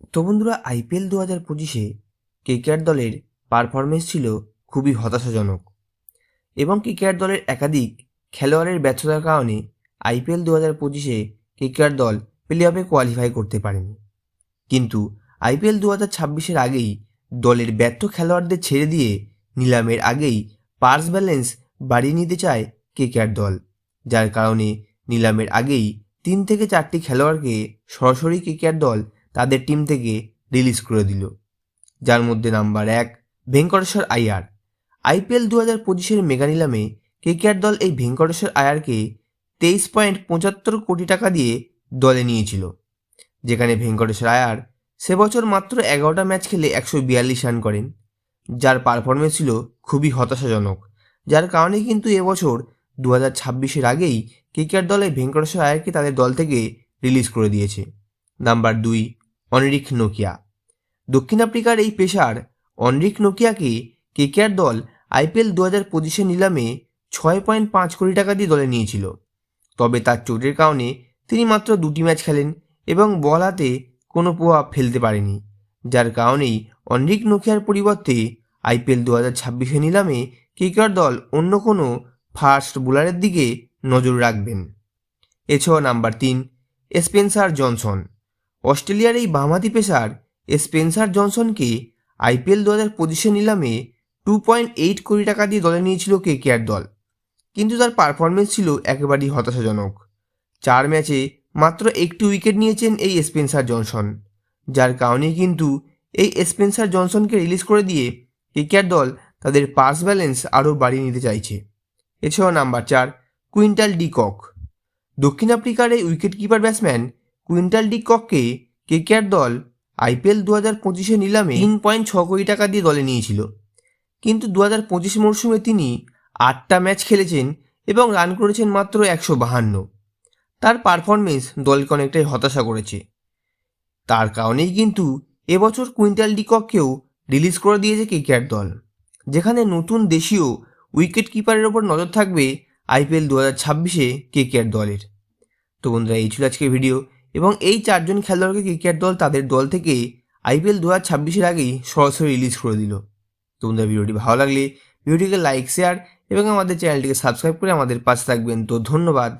তো বন্ধুরা আইপিএল দু হাজার পঁচিশে কেকেআর দলের পারফরমেন্স ছিল খুবই হতাশাজনক এবং কেকেআর দলের একাধিক খেলোয়াড়ের ব্যর্থতার কারণে আইপিএল দু হাজার পঁচিশে কেকেআর দল প্লে অফে কোয়ালিফাই করতে পারেনি। কিন্তু আইপিএল দু হাজার ছাব্বিশের আগেই দলের ব্যর্থ খেলোয়াড়দের ছেড়ে দিয়ে নিলামের আগেই পার্স ব্যালেন্স বাড়িয়ে নিতে চায় কেকেআর দল, যার কারণে নিলামের আগেই তিন থেকে চারটি খেলোয়াড়কে সরাসরি কেকেআর দল তাদের টিম থেকে রিলিজ করে দিল, যার মধ্যে নাম্বার এক ভেঙ্কটেশ্বর আয়ার। আইপিএল দু হাজার পঁচিশের মেগা নিলামে কেকেআর দল এই ভেঙ্কটেশ্বর আয়ারকে তেইশ পয়েন্ট পঁচাত্তর কোটি টাকা দিয়ে দলে নিয়েছিল, যেখানে ভেঙ্কটেশ্বর আয়ার সে বছর মাত্র এগারোটা ম্যাচ খেলে একশো বিয়াল্লিশ রান করেন, যার পারফরমেন্স ছিল খুবই হতাশাজনক, যার কারণে কিন্তু এবছর দু হাজার ছাব্বিশের আগেই কেকেআর দলে ভেঙ্কটেশ্বর আয়ারকে তাদের দল থেকে রিলিজ করে দিয়েছে। নাম্বার দুই অনরিক নোকিয়া। দক্ষিণ আফ্রিকার এই পেশার অনরিক নোকিয়াকে কেকেআর দল আইপিএল দু হাজার পঁচিশে নিলামে ছয় পয়েন্ট পাঁচ কোটি টাকা দিয়ে দলে নিয়েছিল। তবে তার চোটের কারণে তিনি মাত্র দুটি ম্যাচ খেলেন এবং বল হাতে কোনো প্রভাব ফেলতে পারেনি, যার কারণেই অনরিক নোকিয়ার পরিবর্তে আইপিএল দু হাজার ছাব্বিশে নিলামে কেকেআর দল অন্য কোনো ফার্স্ট বোলারের দিকে নজর রাখবেন। এছাড়াও নাম্বার তিন, স্পেন্সার জনসন। অস্ট্রেলিয়ার এই বামহাতি পেসার স্পেন্সার জনসনকে আইপিএল দু হাজার পঁচিশে নিলামে টু পয়েন্ট এইট কোটি টাকা দিয়ে দলে নিয়েছিল কে কেকেআর দল। কিন্তু তার পারফরমেন্স ছিল একেবারেই হতাশাজনক। চার ম্যাচে মাত্র একটি উইকেট নিয়েছেন এই স্পেন্সার জনসন, যার কারণেই কিন্তু এই স্পেন্সার জনসনকে রিলিজ করে দিয়ে কেকেআর দল তাদের পাস ব্যালেন্স আরও বাড়িয়ে নিতে চাইছে। এছাড়াও নাম্বার চার, কুইন্টাল ডি কক দক্ষিণ আফ্রিকার এই wicket keeper batsman Quinton de কককে KKR দল আইপিএল দু হাজার পঁচিশে নিলামে তিন পয়েন্ট ছ কোটি টাকা দিয়ে দলে নিয়েছিল। কিন্তু দু হাজার পঁচিশ মরশুমে তিনি আটটা ম্যাচ খেলেছেন এবং রান করেছেন মাত্র একশো বাহান্ন। তার পারফরমেন্স দলকে অনেকটাই হতাশা করেছে। তার কারণেই কিন্তু এবছর কুইন্টাল ডিকককেও রিলিজ করে দিয়েছে কেকেআর দল, যেখানে নতুন দেশীয় উইকেট কিপারের ওপর নজর থাকবে আইপিএল দু হাজার ছাব্বিশে কেকেআর দলের। তো বন্ধুরা, এই ছিল আজকের ভিডিও। এবং এই চারজন খেলোয়াড়কে ক্রিকেট দল তাদের দল থেকে আইপিএল দু হাজার ছাব্বিশের আগেই সরাসরি রিলিজ করে দিল। তোমাদের ভিডিওটি ভালো লাগলে ভিডিওটিকে লাইক শেয়ার এবং আমাদের চ্যানেলটিকে সাবস্ক্রাইব করে আমাদের পাশে থাকবেন। তো ধন্যবাদ।